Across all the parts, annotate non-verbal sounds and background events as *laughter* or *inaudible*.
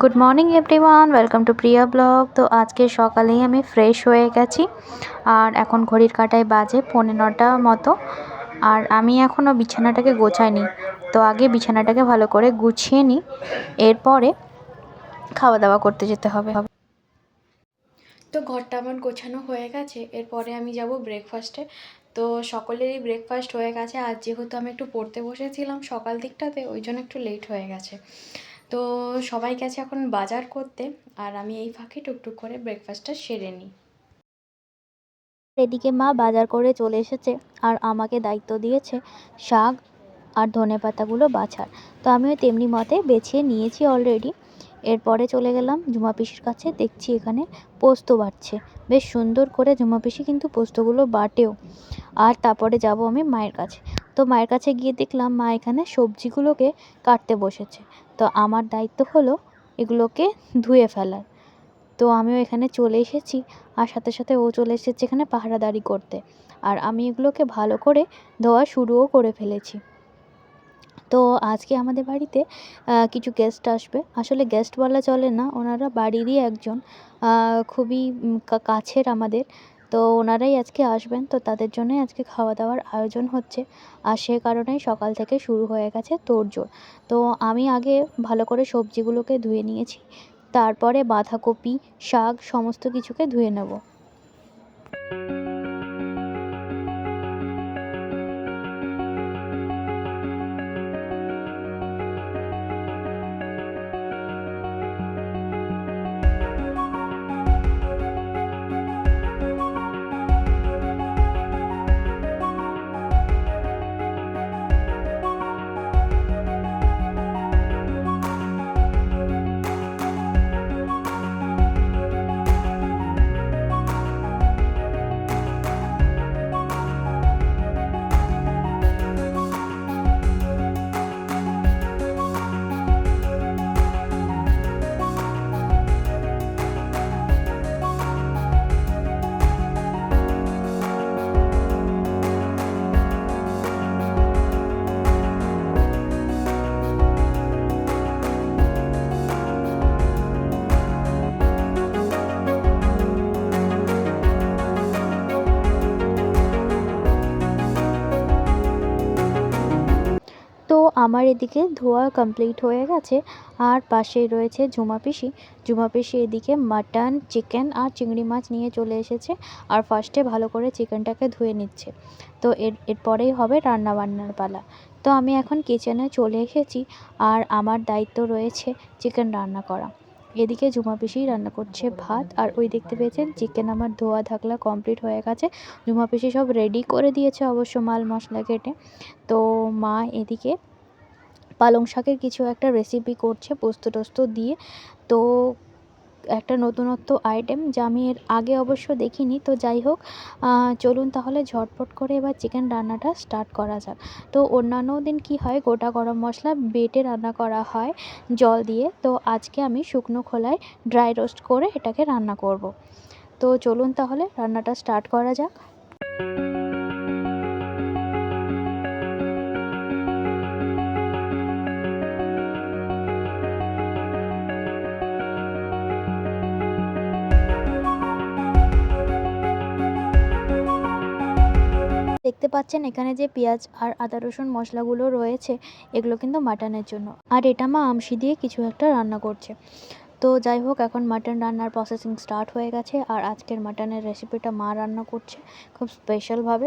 Good morning everyone welcome to Priya blog তো আজকে সকালেই আমি ফ্রেশ হয়ে গেছি। আর এখন ঘড়ির কাটায় বাজে পৌনে নটা মতো। আর আমি এখনও বিছানাটাকে গোছাইনি। তো আগে বিছানাটাকে ভালো করে গুছিয়ে নিই এরপরে খাওয়া দাওয়া করতে যেতে হবে। তো ঘরটা আমার গোছানো হয়ে গেছে। এরপরে আমি যাব ব্রেকফাস্টে তো সকলেরই ব্রেকফাস্ট হয়ে গেছে। আর যেহেতু আমি একটু পড়তে বসেছিলাম সকাল দিকটাতে, ওই জন্য একটু লেট হয়ে গেছে। তো সবাই গেছে এখন বাজার করতে, আর আমি এই ফাঁকে টুকটুক করে ব্রেকফাস্টটা সেরে নিই। এদিকে মা বাজার করে চলে এসেছে, আর আমাকে দায়িত্ব দিয়েছে শাক আর ধনে পাতাগুলো বাছার। তো আমিও তেমনি মতে বেছিয়ে নিয়েছি অলরেডি এরপরে চলে গেলাম ঝুমা পিসির কাছে, দেখছি এখানে পোস্ত বাটছে বেশ সুন্দর করে ঝুমা পিসি কিন্তু পোস্তগুলো বাটেও। আর তারপরে যাব আমি মায়ের কাছে। তো মায়ের কাছে গিয়ে দেখলাম মা এখানে সবজিগুলোকে কাটতে বসেছে। তো আমার দায়িত্ব হলো এগুলোকে ধুয়ে ফেলার। তো আমিও এখানে চলে এসেছি আর সাথে সাথে ও চলে এসেছে এখানে পাহারাদারি করতে। আর আমি এগুলোকে ভালো করে ধোয়া শুরুও করে ফেলেছি। তো আজকে আমাদের বাড়িতে কিছু গেস্ট আসবে। আসলে গেস্ট বলা চলে না, ওনারা বাড়িরই একজন। খুবই কাছের আমাদের। তো ওনারাই আজকে আসবেন, তো তাদের জন্যই আজকে খাওয়া দাওয়ার আয়োজন হচ্ছে। আর সে কারণেই সকাল থেকে শুরু হয়ে গেছে তোড়জোড়। তো আমি আগে ভালো করে সবজিগুলোকে ধুয়ে নিয়েছি, তারপরে বাঁধাকপি, শাক, সমস্ত কিছুকে ধুয়ে নেব। আমার এদিকে ধোয়া কমপ্লিট হয়ে গেছে। আর পাশেই রয়েছে ঝুমা পিসি। ঝুমা পিসি এদিকে মাটন চিকেন আর চিংড়ি মাছ নিয়ে চলে এসেছে আর ফার্স্টে ভালো করে চিকেনটাকে ধুয়ে নিচ্ছে। তো এর, এরপরেই হবে রান্না বান্নার পালা। তো আমি এখন কিচেনে চলে এসেছি আর আমার দায়িত্ব রয়েছে চিকেন রান্না করা। এদিকে ঝুমা পিসি রান্না করছে ভাত আর ওই দেখতে পেয়েছেন চিকেন আমার ধোয়া ধাকলা কমপ্লিট হয়ে গেছে। ঝুমা পিসি সব রেডি করে দিয়েছে অবশ্য মাল মশলা কেটে। তো মা এদিকে পালং শাকের কিছু একটা রেসিপি করছে পোস্ত টোস্ত দিয়ে। তো একটা নতুনত্ব আইটেম যা আমি এর আগে অবশ্য দেখিনি। তো যাই হোক চলুন তাহলে ঝটপট করে এবার চিকেন রান্নাটা স্টার্ট করা যাক। তো অন্যান্য দিন কি হয়, গোটা গরম মশলা বেটে রান্না করা হয় জল দিয়ে। তো আজকে আমি শুকনো খোলায় ড্রাই রোস্ট করে এটাকে রান্না করব। তো চলুন তাহলে রান্নাটা স্টার্ট করা যাক। দেখতে পাচ্ছেন এখানে যে পেঁয়াজ আর আদা রসুন মশলাগুলো রয়েছে, এগুলো কিন্তু মাটনের জন্য। আর এটা মা আমশি দিয়ে কিছু একটা রান্না করছে। তো যাই হোক, এখন মাটন রান্নার প্রসেসিং স্টার্ট হয়ে গেছে আর আজকের মাটনের রেসিপিটা মা রান্না করছে খুব স্পেশালভাবে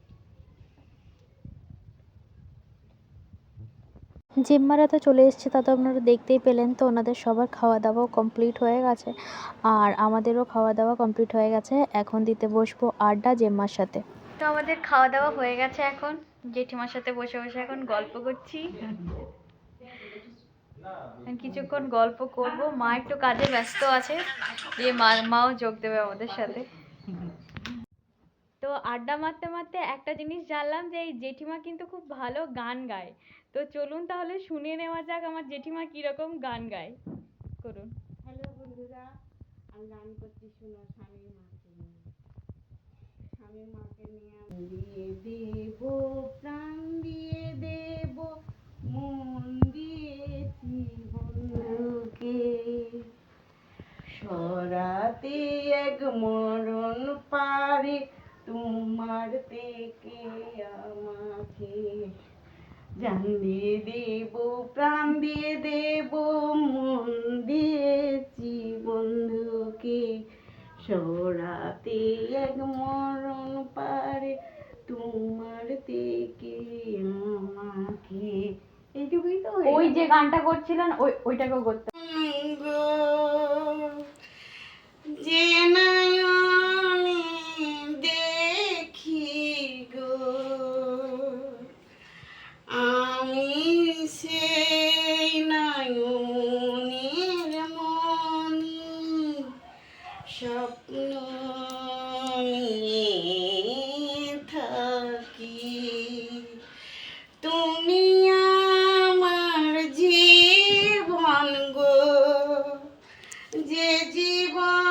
জেম্মারা তো চলে এসছে, তা তো আপনারা দেখতেই পেলেন তো। ওনাদের সবার খাওয়া দাওয়াও কমপ্লিট হয়ে গেছে। আর আমাদেরও খাওয়া দাওয়া কমপ্লিট হয়ে গেছে। এখন দিতে বসবো আড্ডা জেম্মার সাথে। তো আমাদের খাওয়া দাওয়া হয়ে গেছে এখন। জেঠিমার সাথে বসে বসে এখন গল্প করছি। কিছুক্ষণ গল্প করব। মা একটু কাজে ব্যস্ত আছে। দিয়ে মা মাও যোগ দেবে আমাদের সাথে। আড্ডা মারতে মারতে একটা জিনিস জানলাম যে এই জেঠিমা কিন্তু খুব ভালো গান গায়। তো চলুন তাহলে শুনে নেওয়া যাক আমার জেঠিমা কীরকম গান গায়। করুন। হ্যালো বন্ধুরা, আমি গান করছি শোনো স্বামীর মাকে নিয়ে। স্বামীর মাকে নিয়ে দিয়ে দেব, প্রাণ দিয়ে দেব, মন দিয়েছি বন্ধুকে। সরাতে এক মরণ পারে তোমার থেকে আমাকে জান দিয়ে দেব প্রাণ দিয়ে দেব মন দিয়েছি বন্ধুকে। সরাতে এক মরণ পারে তোমার থেকে আমাকে। এইটুকুই তো ওই যে গানটা করছিলেন ওই ওইটাকেও করতে স্বপ্ন থাকি। জীবন গো যে জীবনে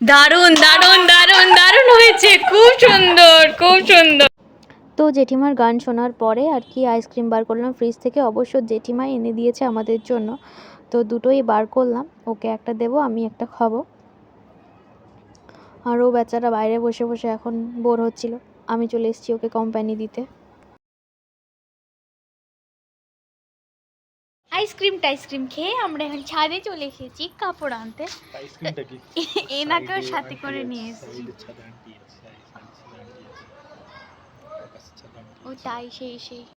দারুণ দারুণ দারুণ দারুণ হয়েছে। খুব সুন্দর খুব সুন্দর। তো জেঠিমার গান শোনার পরে আর কি আইসক্রিম বার করলাম ফ্রিজ থেকে, অবশ্য জেঠিমা এনে দিয়েছে আমাদের জন্য। তো দুটোই বার করলাম, ওকে একটা দেবো, আমি একটা খাব। আর ও বেচারা বাইরে বসে বসে এখন বোর হচ্ছিল, আমি চলে এসেছি ওকে কোম্পানি দিতে। আইসক্রিম টাইসক্রিম খেয়ে আমরা এখন ছাদে চলে এসেছি কাপড় আনতে। *laughs* এনাকেও সাথে করে নিয়ে এসেছি। ও তাই সেই সেই।